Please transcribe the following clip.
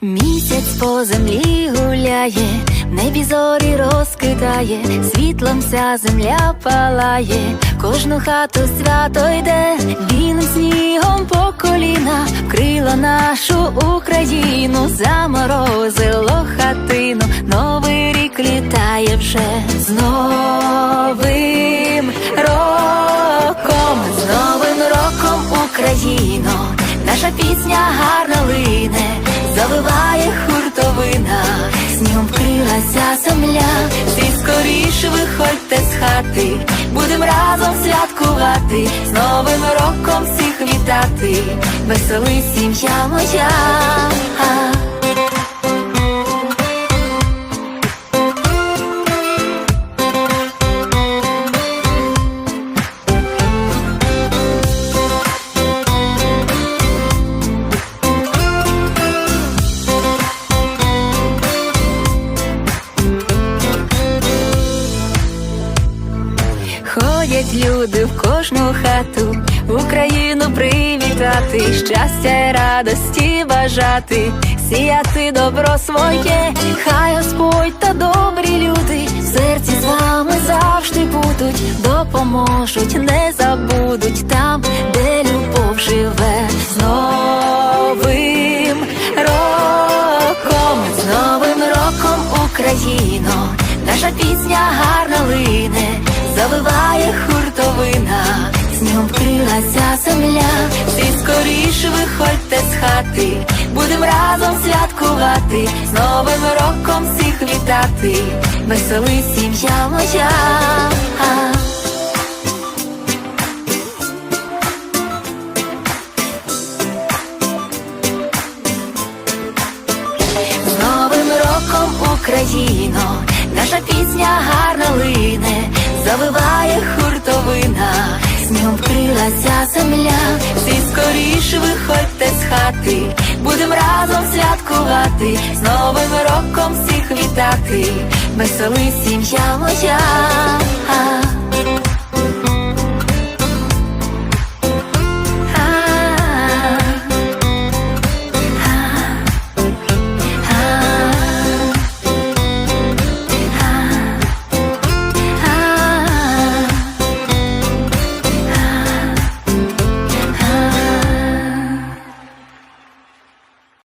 Місяць по землі гуляє небі зорі розкидає, світлом вся земля палає, кожну хату свято йде, білим снігом по коліна, вкрило нашу Україну, заморозило хатину, новий рік літає вже з новим роком, з новим роком Україно, наша пісня гарно лине, виходьте з хати, будем разом святкувати, з новим роком всіх вітати, веселий сім'я моя. Ходять люди в кожну хату, Україну привітати, щастя й радості бажати, сіяти добро своє, хай Господь та добрі люди в серці з вами завжди будуть, допоможуть, не забудуть там, де любов живе. З новим роком, з новим роком Україно, наша пісня гарно лине, хуртовина, снігом вкрилася земля, всі скоріше виходьте з хати, будем разом святкувати, з новим роком всіх вітати, веселий сім'я моя. З Новим роком Україно, наша пісня гарно лине, завиває хуртовина, хати, будем разом святкувати, з Новим роком всіх вітати, веселий сім'я моя.